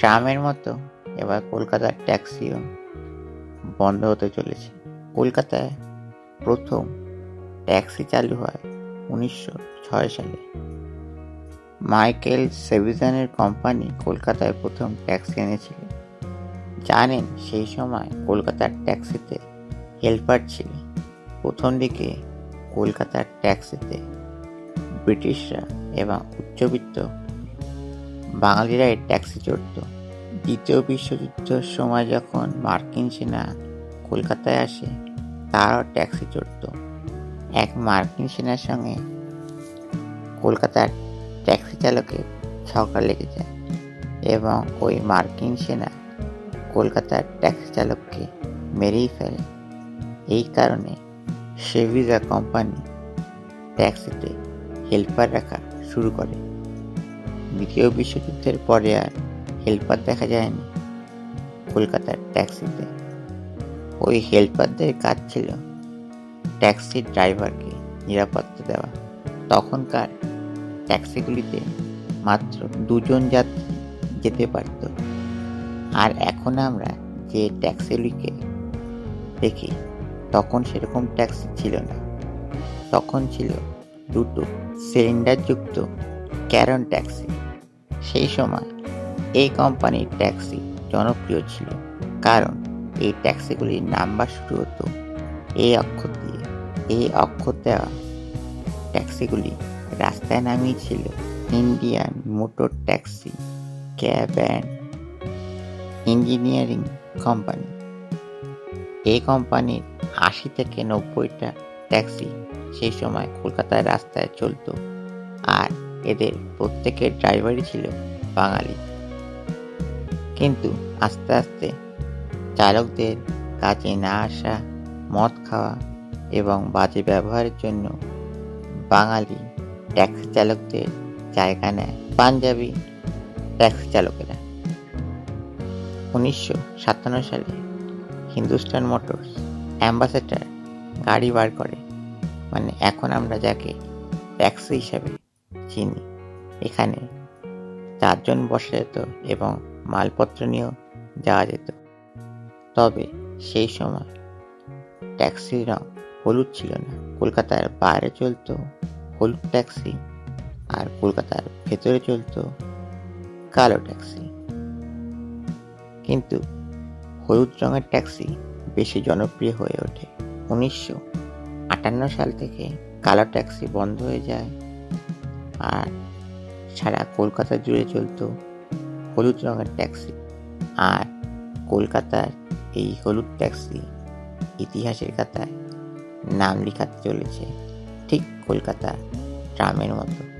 ট্রামের মতো এবার কলকাতার ট্যাক্সিও বন্ধ হতে চলেছে। কলকাতায় প্রথম ট্যাক্সি চালু হয় উনিশশো ছয় সালে। মাইকেল সেভিজনের কোম্পানি কলকাতায় প্রথম ট্যাক্সি এনেছিল। জানেন, সেই সময় কলকাতার ট্যাক্সিতে হেল্পার ছিল। প্রথম দিকে কলকাতার ট্যাক্সিতে ব্রিটিশরা এবং উচ্চবিত্ত বাঙালিরাই ট্যাক্সি চড়ত। দ্বিতীয় বিশ্বযুদ্ধের সময় যখন মার্কিন সেনা কলকাতায় আসে, তারাও ট্যাক্সি চড়ত। এক মার্কিন সেনার সঙ্গে কলকাতার ট্যাক্সি চালকের ঝগড়া লেগে যায় এবং ওই মার্কিন সেনা কলকাতার ট্যাক্সি চালককে মেরেই ফেলে। এই কারণে সেভিজা কোম্পানি ট্যাক্সিতে হেল্পার রাখা শুরু করে। দ্বিতীয় বিশ্বযুদ্ধের পরে আর হেল্পার দেখা যায়নি কলকাতার ট্যাক্সিতে। ওই হেল্পারদের কাজ ছিল ট্যাক্সির ড্রাইভারকে নিরাপত্তা দেওয়া। তখনকার ট্যাক্সিগুলিতে মাত্র দুজন যাত্রী যেতে পারত। আর এখন আমরা যে ট্যাক্সিগুলিকে দেখি, তখন সেরকম ট্যাক্সি ছিল না। তখন ছিল দুটো সিলিন্ডারযুক্ত ক্যারন ট্যাক্সি। সেই সময় এই কোম্পানির ট্যাক্সি জনপ্রিয় ছিল কারণ এই ট্যাক্সিগুলির নাম্বার শুরু হতো এই অক্ষর দিয়ে। এই অক্ষর দেওয়া ট্যাক্সিগুলি রাস্তায় নামিয়েছিল Indian motor taxi, cab and engineering company. এই কোম্পানির আশি থেকে নব্বইটা ট্যাক্সি সেই সময় কলকাতার রাস্তায় চলতো আর এদের প্রত্যেকের ড্রাইভারই ছিল বাঙালি। কিন্তু আস্তে আস্তে চালকদের কাজে না আসা, মদ খাওয়া এবং বাজে ব্যবহারের জন্য বাঙালি ট্যাক্সি চালকদের জায়গা নেয় পাঞ্জাবি ট্যাক্সি চালকেরা। উনিশশো সাতান্ন সালে হিন্দুস্তান মোটরস অ্যাম্বাসেডার গাড়ি বার করে। মানে এখন আমরা যাকে ট্যাক্সি হিসাবে চিনি। এখানে চারজন বসা যেত এবং মালপত্র নিয়েও যাওয়া যেত। তবে সেই সময় ট্যাক্সির রং হলুদ ছিল না। কলকাতার বাইরে চলতো হলুদ ট্যাক্সি আর কলকাতার ভেতরে চলতো কালো ট্যাক্সি। কিন্তু হলুদ রঙের ট্যাক্সি বেশি জনপ্রিয় হয়ে ওঠে। উনিশশো আটান্ন সাল থেকে কালো ট্যাক্সি বন্ধ হয়ে যায়। আর সারা কলকাতা জুড়ে চলতো হলুদ রঙের ট্যাক্সি। আর কলকাতার এই হলুদ ট্যাক্সি ইতিহাসের খাতায় নাম লেখাতে চলেছে ঠিক কলকাতা ট্রামের মতো।